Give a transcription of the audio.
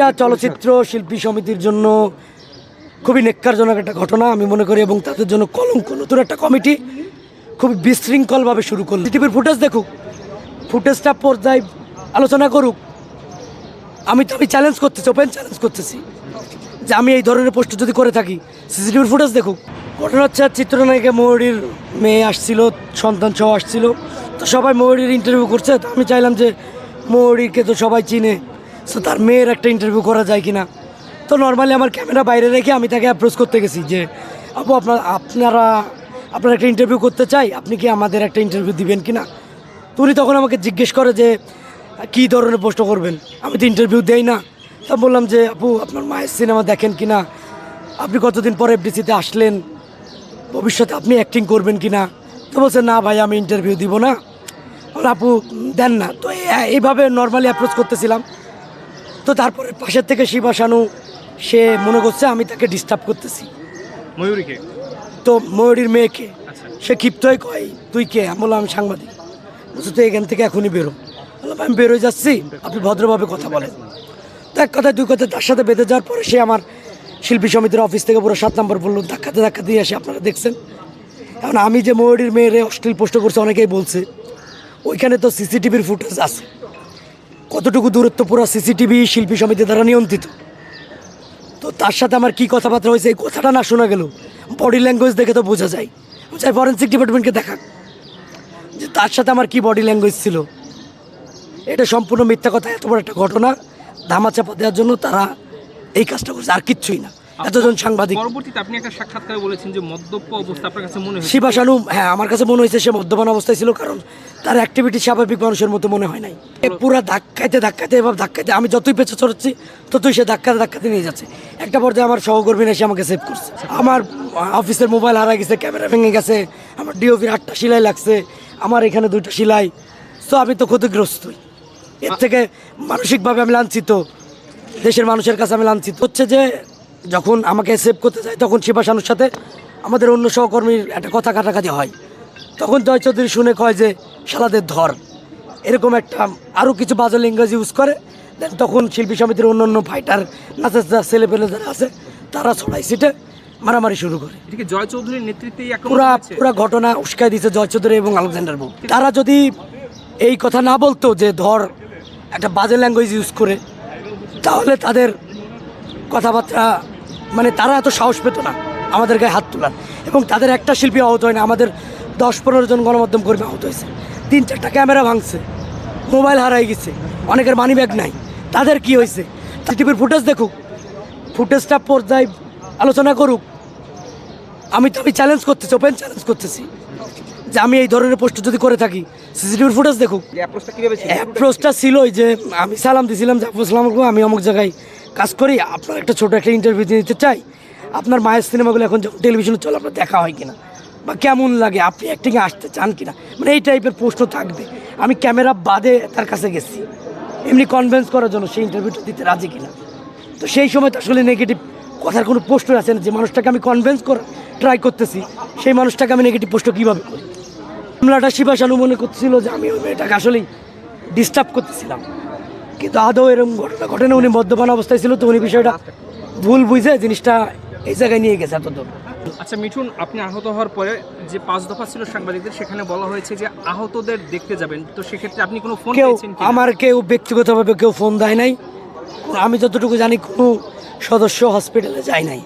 এটা চলচ্চিত্র শিল্পী সমিতির জন্য খুবই নেককারজনক একটা ঘটনা, আমি মনে করি, এবং তাদের জন্য কলঙ্ক, নতুন একটা কমিটি খুবই বিশৃঙ্খলভাবে শুরু করল। টিভির ফুটেজ দেখুক, ফুটেজটা পর্যায়ে আলোচনা করুক। আমি তো, আমি চ্যালেঞ্জ করতেছি ওপেন চ্যালেঞ্জ করতেছি যে আমি এই ধরনের পোস্ট যদি করে থাকি সিসিটিভির ফুটেজ দেখুক। ঘটনা হচ্ছে, চিত্রনায়িকা ময়ূরীর মেয়ে আসছিল, সন্তান সহ আসছিল। তো সবাই ময়ূরীর ইন্টারভিউ করছে, তো আমি চাইলাম যে ময়ূরীকে তো সবাই চিনে। সো তার মেয়ের একটা ইন্টারভিউ করা যায় কিনা? তো নর্মালি আমার ক্যামেরা বাইরে রেখে আমি তাকে অ্যাপ্রোচ করতে গেছি যে, আপু, আপনার, আপনারা, আপনার একটা ইন্টারভিউ করতে চাই, আপনি কি আমাদের একটা ইন্টারভিউ দিবেন কিনা? তো উনি তখন আমাকে জিজ্ঞেস করে যে, কী ধরনের প্রশ্ন করবেন? আমি তো ইন্টারভিউ দেই না। তা বললাম যে, আপু, আপনার মায়ের সিনেমা দেখেন কি না আপনি কতদিন পরে এফডিসিতে আসলেন? ভবিষ্যতে আপনি অ্যাক্টিং করবেন কি না তো বলছে, না ভাই, আমি ইন্টারভিউ দিব না। আপু, দেন না। তো এই- এইভাবে নর্মালি অ্যাপ্রোচ করতেছিলাম। তো তারপরে পাশের থেকে শিবা শানু সে মনে করছে আমি তাকে ডিস্টার্ব করতেছি। ময়ূরীকে তো ময়ূরীর মেয়েকে আচ্ছা। সে ক্ষিপ্ত হয়ে কয় তুই কে? আমি বললাম আমি সাংবাদিক। বলছে তুই এখান থেকে এখনই বেরো। বললাম আমি বেরোয় যাচ্ছি আপনি ভদ্রভাবে কথা বলেন। তো এক কথায় দুই কথায় তার সাথে বেঁধে যাওয়ার পরে সে আমার শিল্পী সমিতির অফিস থেকে পুরো সাত নম্বর বলল ধাক্কাতে ধাক্কা দিয়ে আসে আপনারা দেখছেন? এখন আমি যে ময়ূরীর মেয়েরে অশ্লীল পোস্ট করছে অনেকেই বলছে ওইখানে তো সিসিটিভির ফুটেজ আছে। কতটুকু দূরত্ব পুরো সিসিটিভি শিল্পী সমিতি দ্বারা নিয়ন্ত্রিত? তো তার সাথে আমার কি কথাবার্তা হয়েছে এই কথাটা না শোনা গেল। বডি ল্যাঙ্গুয়েজ দেখে তো বোঝা যায়। চাই ফরেন্সিক ডিপার্টমেন্টকে দেখাক যে তার সাথে আমার কি বডি ল্যাঙ্গুয়েজ ছিল? এটা সম্পূর্ণ মিথ্যা কথা, এত বড় একটা ঘটনা। ধামাচাপা দেওয়ার জন্য তারা এই কাজটা করছে, আর কিচ্ছুই না। এতজন সাংবাদিক। পরবর্তীতে আপনি একটা সাক্ষাৎকারে বলেছেন যে মদ্যপ অবস্থা আপনার কাছে মনে হয়েছে। শিবাশানু হ্যাঁ আমার কাছে মনে হয়েছে সে মদ্যপান অবস্থায় ছিল কারণ তার অ্যাক্টিভিটি স্বাভাবিক মানুষের মতো মনে হয় নাই। এ পুরা ধাক্কাইতে ধাক্কাইতে এভাবে ধাক্কাইতে আমি যতই পেছে চড়ছি ততই সে ধাক্কাতে ধাক্কাতে নিয়ে যাচ্ছে। একটা পর্যায়ে আমার সহকর্মীরা এসে আমাকে সেভ করছে। আমার অফিসের মোবাইল হারা গেছে ক্যামেরা ভেঙে গেছে আমার ডিওভির আটটা সেলাই লাগছে আমার এখানে দুইটা সেলাই। তো আমি তো ক্ষতিগ্রস্তই। এর থেকে মানসিকভাবে আমি লাঞ্ছিত। দেশের মানুষের কাছে আমি লাঞ্ছিত। হচ্ছে যে যখন আমাকে সেভ করতে যায় তখন শিবাশানুর সাথে আমাদের অন্য সহকর্মীর একটা কথা কাটাকাটি হয়। তখন জয় চৌধুরী শুনে কয় যে শালাদের ধর। এরকম একটা আরও কিছু বাজে ল্যাঙ্গুয়েজ ইউজ করে। দেন তখন শিল্পী সমিতির অন্য অন্য ফাইটার নাচের ছেলে পেলে যারা আছে তারা ছড়াই সিটে মারামারি শুরু করে। জয় চৌধুরীর আক্রমণ পুরা পুরা ঘটনা উস্কাই দিয়েছে জয় চৌধুরী এবং আলেকজান্ডার বুক তারা যদি এই কথা না বলতো যে ধর একটা বাজে ল্যাঙ্গুয়েজ ইউজ করে তাহলে তাদের কথাবার্তা মানে তারা এত সাহস পেত না আমাদের গায়ে হাত তোলার। এবং তাদের একটা শিল্পী আহত হয় না আমাদের দশ পনেরো জন গণমাধ্যম কর্মী আহত হয়েছে। তিন চারটা ক্যামেরা ভাঙছে মোবাইল হারাই গেছে অনেকের মানি ব্যাগ নাই। তাদের কি হয়েছে? টিভির ফুটেজ দেখুক ফুটেজটা পর্যায়ে আলোচনা করুক। আমি তো আমি চ্যালেঞ্জ করতেছি ওপেন চ্যালেঞ্জ করতেছি যে আমি এই ধরনের পোস্ট যদি করে থাকি সিসিটিভির ফুটেজ দেখুক। অ্যাপ্রোচটা ছিল? যে আমি সালাম দিয়েছিলাম যে আপু সালাম আমি অমুক জায়গায় কাজ করি, আপনার একটা ছোটো একটা ইন্টারভিউ দিয়ে দিতে চাই। আপনার মায়ের সিনেমাগুলো এখন টেলিভিশনে চলে, আপনার দেখা হয় কিনা? বা কেমন লাগে? আপনি অ্যাক্টিংয়ে আসতে চান কিনা? মানে এই টাইপের প্রশ্ন থাকবে। আমি ক্যামেরা বাদে তার কাছে গেছি। এমনি কনভিন্স করার জন্য সেই ইন্টারভিউটা দিতে রাজি কিনা? তো সেই সময় তো আসলে নেগেটিভ কথার কোনো প্রশ্ন আছে না। যে মানুষটাকে আমি কনভিন্স করে ট্রাই করতেছি, সেই মানুষটাকে আমি নেগেটিভ প্রশ্ন কীভাবে করি? মামলাটা শিবাশানু মনে করছিল যে আমি ওই মেয়েটাকে আসলেই ডিস্টার্ব করতেছিলাম। কিন্তু আদৌ এরকম ঘটনা ঘটনা উনি মদ্যপান অবস্থায় ছিল তো উনি বিষয়টা ভুল বুঝে জিনিসটা এই জায়গায় নিয়ে গেছে এতদূর। আচ্ছা মিঠুন আপনি আহত হওয়ার পরে যে পাঁচ দফা ছিল সাংবাদিকদের সেখানে বলা হয়েছে যে আহতদের দেখতে যাবেন। তো সেক্ষেত্রে আপনি কোনো ফোন কেউ আমার কেউ ব্যক্তিগতভাবে কেউ ফোন দেয় নাই। আমি যতটুকু জানি কোনো সদস্য হসপিটালে যায় নাই।